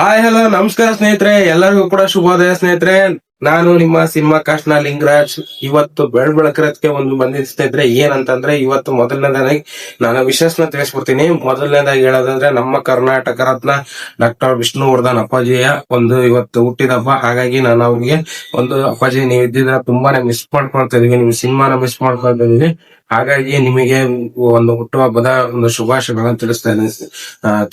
Hi hello ನಮಸ್ಕಾರ ಸ್ನೇಹಿತರೆ. ಎಲ್ಲರಿಗೂ ಕೂಡ ಶುಭೋದಯ ಸ್ನೇಹಿತರೆ. ನಾನು ನಿಮ್ಮ ಸಿನಿಮಾ ಕಾಶ್ನ ಲಿಂಗರಾಜ್. ಇವತ್ತು ಬೆಳ್ ಒಂದು ಬಂದಿದ್ದ ಸ್ನೇಹಿತರೆ. ಏನಂತಂದ್ರೆ, ಇವತ್ತು ಮೊದಲನೇದಾಗಿ ನಾನು ವಿಶೇಷನ ತಿಳಿಸ್ಬಿಡ್ತೀನಿ. ಮೊದಲನೇದಾಗಿ ಹೇಳೋದಂದ್ರೆ, ನಮ್ಮ ಕರ್ನಾಟಕ ರತ್ನ ಡಾಕ್ಟರ್ ವಿಷ್ಣುವರ್ಧನ್ ಅಪ್ಪಾಜಿಯ ಒಂದು ಇವತ್ತು ಹುಟ್ಟಿದಪ್ಪ. ಹಾಗಾಗಿ ನಾನು ಅವ್ರಿಗೆ ಒಂದು ಅಪ್ಪಾಜಿ ನೀವು ಇದ್ದಿದ್ರೆ ತುಂಬಾನೇ ಮಿಸ್ ಮಾಡ್ಕೊಳ್ತಾ ಇದೀವಿ ನಿಮ್ ಸಿನಿಮಾನ ಮಿಸ್ ಮಾಡ್ಕೊಳ್ತಾ ಇದೀವಿ ಹಾಗಾಗಿ ನಿಮಗೆ ಒಂದು ಹುಟ್ಟುಹಬ್ಬದ ಒಂದು ಶುಭಾಶಯಗಳನ್ನು ತಿಳಿಸ್ತಾ ಇದ್ದೀನಿ.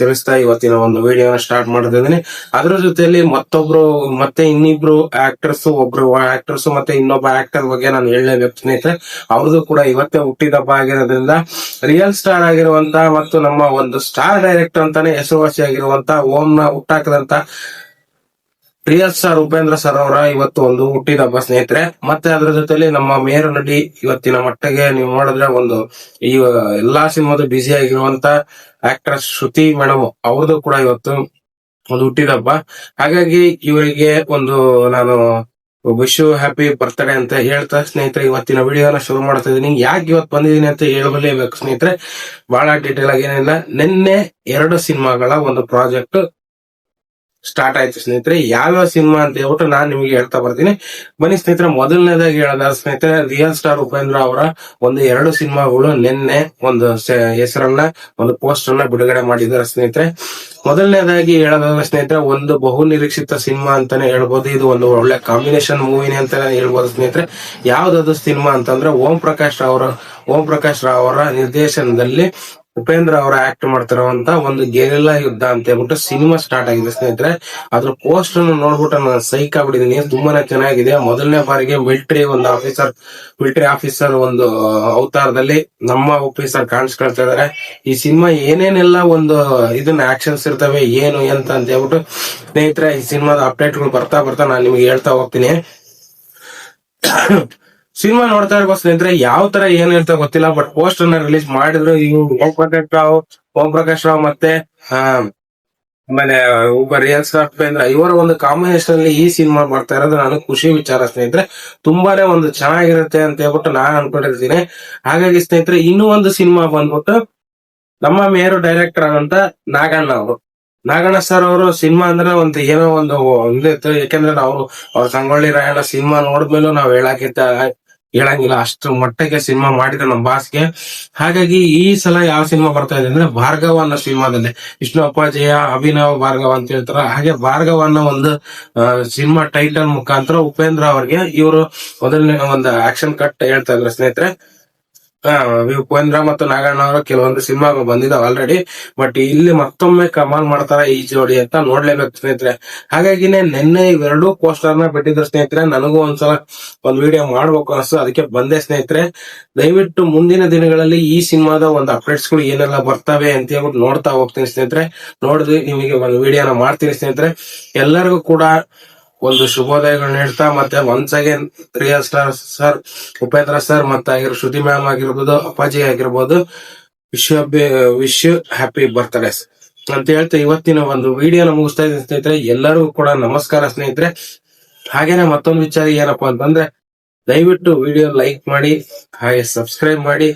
ತಿಳಿಸ್ತಾ ಇವತ್ತಿನ ಒಂದು ವಿಡಿಯೋನ ಸ್ಟಾರ್ಟ್ ಮಾಡ್ತಾ ಇದ್ದೀನಿ ಅದ್ರ ಜೊತೆಯಲ್ಲಿ ಮತ್ತೊಬ್ರು, ಮತ್ತೆ ಇನ್ನಿಬ್ರು ಆಕ್ಟರ್ಸ್ ಒಬ್ರು ಆಕ್ಟರ್ಸ್ ಮತ್ತೆ ಇನ್ನೊಬ್ಬ ಆಕ್ಟರ್ ಬಗ್ಗೆ ನಾನು ಹೇಳಲೇಬೇಕು ಸ್ನೇಹಿತರೆ, ಅವ್ರದ್ದು ಕೂಡ ಇವತ್ತೇ ಹುಟ್ಟಿದಬ್ಬ ಆಗಿರೋದ್ರಿಂದ ರಿಯಲ್ ಸ್ಟಾರ್ ಆಗಿರುವಂತ ಮತ್ತು ನಮ್ಮ ಒಂದು ಸ್ಟಾರ್ ಡೈರೆಕ್ಟರ್ ಅಂತಾನೆ ಹೆಸರುವಾಸಿ ಆಗಿರುವಂತ ಓಂನ ಹುಟ್ಟಾಕದಂತ ರಿಯಲ್ ಸರ್, ಉಪೇಂದ್ರ ಸರ್ ಅವರ ಇವತ್ತು ಒಂದು ಹುಟ್ಟಿದ ಹಬ್ಬ ಸ್ನೇಹಿತರೆ. ಮತ್ತೆ ಅದರ ಜೊತೆಲಿ ನಮ್ಮ ಮೇರು ನಟಿ ಇವತ್ತಿನ ಮಟ್ಟಿಗೆ ನೀವು ನೋಡಿದ್ರೆ ಒಂದು ಈ ಎಲ್ಲಾ ಸಿನಿಮಾದ ಬ್ಯುಸಿ ಆಗಿರುವಂತ ಆಕ್ಟ್ರೆಸ್ ಶ್ರುತಿ ಮೇಡಮ್ ಅವ್ರದ್ದು ಕೂಡ ಇವತ್ತು ಒಂದು ಹುಟ್ಟಿದ ಹಬ್ಬ. ಹಾಗಾಗಿ ಇವರಿಗೆ ಒಂದು ನಾನು ವಿಶ್ ಹ್ಯಾಪಿ ಬರ್ತ್ಡೇ ಅಂತ ಹೇಳ್ತಾ ಸ್ನೇಹಿತರೆ, ಇವತ್ತಿನ ವಿಡಿಯೋನ ಶುರು ಮಾಡ್ತಾ ಇದೀನಿ ಯಾಕೆ ಇವತ್ತು ಬಂದಿದ್ದೀನಿ ಅಂತ ಹೇಳಬಲ್ಲೇಬೇಕು ಸ್ನೇಹಿತರೆ. ಬಹಳ ಡೀಟೇಲ್ ಆಗಿ ಏನಿಲ್ಲ. ನಿನ್ನೆ ಎರಡು ಸಿನಿಮಾಗಳ ಒಂದು ಪ್ರಾಜೆಕ್ಟ್ ಸ್ಟಾರ್ಟ್ ಆಯ್ತು ಸ್ನೇಹಿತರೆ. ಯಾವ್ಯಾವ ಸಿನಿಮಾ ಅಂತ ಹೇಳ್ಬಿಟ್ಟು ನಾನು ನಿಮಗೆ ಹೇಳ್ತಾ ಬರ್ತೀನಿ. ಬನ್ನಿ ಸ್ನೇಹಿತರೆ, ಮೊದಲನೇದಾಗಿ ಹೇಳದ ಸ್ನೇಹಿತರೆ, ರಿಯಲ್ ಸ್ಟಾರ್ ಉಪೇಂದ್ರ ಅವರ ಒಂದು ಎರಡು ಸಿನಿಮಾಗಳು ನಿನ್ನೆ ಒಂದು ಹೆಸರನ್ನ, ಒಂದು ಪೋಸ್ಟರ್ ಅನ್ನ ಬಿಡುಗಡೆ ಮಾಡಿದ್ದಾರೆ ಸ್ನೇಹಿತರೆ. ಮೊದಲನೇದಾಗಿ ಹೇಳೋದಾದ್ರೆ ಸ್ನೇಹಿತರೆ, ಒಂದು ಬಹು ನಿರೀಕ್ಷಿತ ಸಿನಿಮಾ ಅಂತಾನೆ ಹೇಳ್ಬೋದು. ಇದು ಒಂದು ಒಳ್ಳೆ ಕಾಂಬಿನೇಷನ್ ಮೂವಿನೇ ಅಂತಾನೆ ಹೇಳ್ಬೋದು ಸ್ನೇಹಿತರೆ. ಯಾವ್ದಾದ್ರು ಸಿನಿಮಾ ಅಂತಂದ್ರೆ, ಓಂ ಪ್ರಕಾಶ್ ಅವರ ಓಂ ಪ್ರಕಾಶ್ ರಾವ್ ಅವರ ನಿರ್ದೇಶನದಲ್ಲಿ ಉಪೇಂದ್ರ ಅವರ ಆಕ್ಟ್ ಮಾಡ್ತಿರುವಂತ ಒಂದು ಗೆರಿಲ್ಲಾ ಯುದ್ಧ ಅಂತ ಹೇಳ್ಬಿಟ್ಟು ಸಿನಿಮಾ ಸ್ಟಾರ್ಟ್ ಆಗಿದೆ ಸ್ನೇಹಿತರೆ. ಅದ್ರ ಪೋಸ್ಟರ್ ನೋಡ್ಬಿಟ್ಟು ನಾನು ಸೈಕ್ ಆಗ್ಬಿಟ್ಟಿದೀನಿ ತುಂಬಾನೇ ಚೆನ್ನಾಗಿದೆ. ಮೊದಲನೇ ಬಾರಿಗೆ ಮಿಲಿಟರಿ ಒಂದು ಆಫೀಸರ್ ಮಿಲಿಟರಿ ಆಫೀಸರ್ ಒಂದು ಅವತಾರದಲ್ಲಿ ನಮ್ಮ ಆಫೀಸರ್ ಕಾಣಿಸ್ಕೊಳ್ತಾ ಇದಾರೆ. ಈ ಸಿನಿಮಾ ಏನೇನೆಲ್ಲ ಒಂದು ಇದನ್ನ ಆಕ್ಷನ್ಸ್ ಇರ್ತವೆ, ಏನು, ಎಂತ ಅಂತ ಹೇಳ್ಬಿಟ್ಟು ಸ್ನೇಹಿತರೆ, ಈ ಸಿನಿಮಾದ ಅಪ್ಡೇಟ್ಗಳು ಬರ್ತಾ ಬರ್ತಾ ನಾನು ನಿಮ್ಗೆ ಹೇಳ್ತಾ ಹೋಗ್ತೀನಿ. ಸಿನಿಮಾ ನೋಡ್ತಾ ಇರ್ಬೋದು ಸ್ನೇಹಿತರೆ, ಯಾವ ತರ ಏನ್ ಗೊತ್ತಿಲ್ಲ ಬಟ್ ಪೋಸ್ಟ್ ಅನ್ನ ರಿಲೀಸ್ ಮಾಡಿದ್ರು ಓಂ ಪ್ರಕಾಶ್ ರಾವ್, ಓಂ ಪ್ರಕಾಶ್ ರಾವ್ ಮತ್ತೆ ಆಮೇಲೆ ಒಬ್ಬ ರಿಯಲ್ ಸ್ಟಾರ್ ಉಪೇಂದ್ರ ಇವರ ಒಂದು ಕಾಂಬಿನೇಷನ್ ಅಲ್ಲಿ ಈ ಸಿನಿಮಾ ಮಾಡ್ತಾ ಇರೋದು ನಾನು ಖುಷಿ ವಿಚಾರ ಸ್ನೇಹಿತರೆ. ತುಂಬಾನೇ ಒಂದು ಚೆನ್ನಾಗಿರುತ್ತೆ ಅಂತ ಹೇಳ್ಬಿಟ್ಟು ನಾನು ಅನ್ಕೊಂಡಿರ್ತೀನಿ. ಹಾಗಾಗಿ ಸ್ನೇಹಿತರೆ, ಇನ್ನೂ ಒಂದು ಸಿನಿಮಾ ಬಂದ್ಬಿಟ್ಟು ನಮ್ಮ ಮೇರು ಡೈರೆಕ್ಟರ್ ಆದಂತ ನಾಗಣ್ಣ ಅವರು. ನಾಗಣ್ಣ ಸರ್ ಅವರು ಸಿನಿಮಾ ಅಂದ್ರೆ ಒಂದು ಏನೋ ಒಂದು ಇದಿತ್ತು ಯಾಕಂದ್ರೆ ನಾವು ಅವ್ರ ಸಂಗೊಳ್ಳಿ ರಾಯಣ್ಣ ಸಿನಿಮಾ ನೋಡಿದ್ಮೇಲೂ ನಾವ್ ಹೇಳಕ್ಕಿಂತ ಹೇಳಂಗಿಲ್ಲ. ಅಷ್ಟು ಮಟ್ಟಕ್ಕೆ ಸಿನಿಮಾ ಮಾಡಿದ ನಮ್ಮ ಬಾಸ್ಗೆ ಹಾಗಾಗಿ ಈ ಸಲ ಯಾವ ಸಿನಿಮಾ ಬರ್ತಾ ಇದೆ ಅಂದ್ರೆ ಭಾರ್ಗವ ಅನ್ನೋ ಸಿನಿಮಾದಲ್ಲಿ. ವಿಷ್ಣು ಅಪ್ಪಾಜಯ ಅಭಿನವ ಭಾರ್ಗವ ಅಂತ ಹೇಳ್ತಾರ. ಹಾಗೆ ಭಾರ್ಗವ ಅನ್ನೋ ಒಂದು ಸಿನಿಮಾ ಟೈಟಲ್ ಮುಖಾಂತರ ಉಪೇಂದ್ರ ಅವರಿಗೆ ಇವರು ಮೊದಲನೇ ಒಂದು ಆಕ್ಷನ್ ಕಟ್ ಹೇಳ್ತಾ ಇದ್ರು ಸ್ನೇಹಿತರೆ. ಉಪೇಂದ್ರ ಮತ್ತು ನಾಗಣ್ಣ ಅವರು ಕೆಲವೊಂದು ಸಿನಿಮಾ ಬಂದಿದಾವ ಆಲ್ರೆಡಿ ಬಟ್ ಇಲ್ಲಿ ಮತ್ತೊಮ್ಮೆ ಕಮಾಲ್ ಮಾಡ್ತಾರ ಈ ಜೋಡಿ ಅಂತ ನೋಡ್ಲೇಬೇಕು ಸ್ನೇಹಿತರೆ. ಹಾಗಾಗಿನೇ ನಿನ್ನೆ ಇವೆರಡೂ ಪೋಸ್ಟರ್ನ ಬಿಟ್ಟಿದ್ರು ಸ್ನೇಹಿತರೆ. ನನಗೂ ಒಂದ್ಸಲ ಒಂದ್ ವಿಡಿಯೋ ಮಾಡ್ಬೇಕು ಅನಿಸ್ತು. ಅದಕ್ಕೆ ಬಂದೆ ಸ್ನೇಹಿತರೆ. ದಯವಿಟ್ಟು ಮುಂದಿನ ದಿನಗಳಲ್ಲಿ ಈ ಸಿನಿಮಾದ ಒಂದು ಅಪ್ಡೇಟ್ಸ್ಗಳು ಏನೆಲ್ಲ ಬರ್ತವೆ ಅಂತ ಹೇಳ್ಬಿಟ್ಟು ನೋಡ್ತಾ ಹೋಗ್ತೀನಿ ಸ್ನೇಹಿತರೆ. ನೋಡಿದ್ವಿ ನಿಮಗೆ ಒಂದು ವಿಡಿಯೋನ ಮಾಡ್ತೀನಿ ಸ್ನೇಹಿತರೆ. ಎಲ್ಲರಿಗೂ ಕೂಡ ಒಂದು ಶುಭೋದಯಗಳನ್ನ ಹೇಳ್ತಾ ಮತ್ತೆ once again real star sir Upendra sir ಮತ್ತೆ ಆಗಿರೋ ಶ್ರುತಿ ಮ್ಯಾಮ್ ಆಗಿರ್ಬೋದು, ಅಪ್ಪಾಜಿ ಆಗಿರ್ಬೋದು ವಿಶ್ ವಿಶ್ ಹ್ಯಾಪಿ ಬರ್ತ್ಡೇ ಅಂತ ಹೇಳ್ತಾ ಇವತ್ತಿನ ಒಂದು ವಿಡಿಯೋನ ಮುಗಿಸ್ತಾ ಇದ್ದೀನಿ ಸ್ನೇಹಿತರೆ, ಎಲ್ಲರಿಗೂ ಕೂಡ ನಮಸ್ಕಾರ ಸ್ನೇಹಿತರೆ. ಹಾಗೇನೆ ಮತ್ತೊಂದು ವಿಚಾರ ಏನಪ್ಪಾ ಅಂತಂದ್ರೆ, ದಯವಿಟ್ಟು ವಿಡಿಯೋ ಲೈಕ್ ಮಾಡಿ, ಹಾಗೆ ಸಬ್ಸ್ಕ್ರೈಬ್ ಮಾಡಿ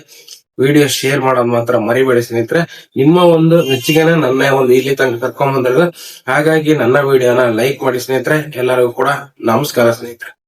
ವಿಡಿಯೋ ಶೇರ್ ಮಾಡೋದು ಮಾತ್ರ ಮರಿಬೇಡಿ ಸ್ನೇಹಿತರೆ. ನಿಮ್ಮ ಒಂದು ಮೆಚ್ಚುಗೆನ ನನ್ನ ಒಂದು ಇಲ್ಲಿ ತನಕ ಕರ್ಕೊಂಡ್ ಬಂದಿರೋದು. ಹಾಗಾಗಿ ನನ್ನ ವಿಡಿಯೋನ ಲೈಕ್ ಮಾಡಿ ಸ್ನೇಹಿತರೆ. ಎಲ್ಲರಿಗೂ ಕೂಡ ನಮಸ್ಕಾರ ಸ್ನೇಹಿತರೆ.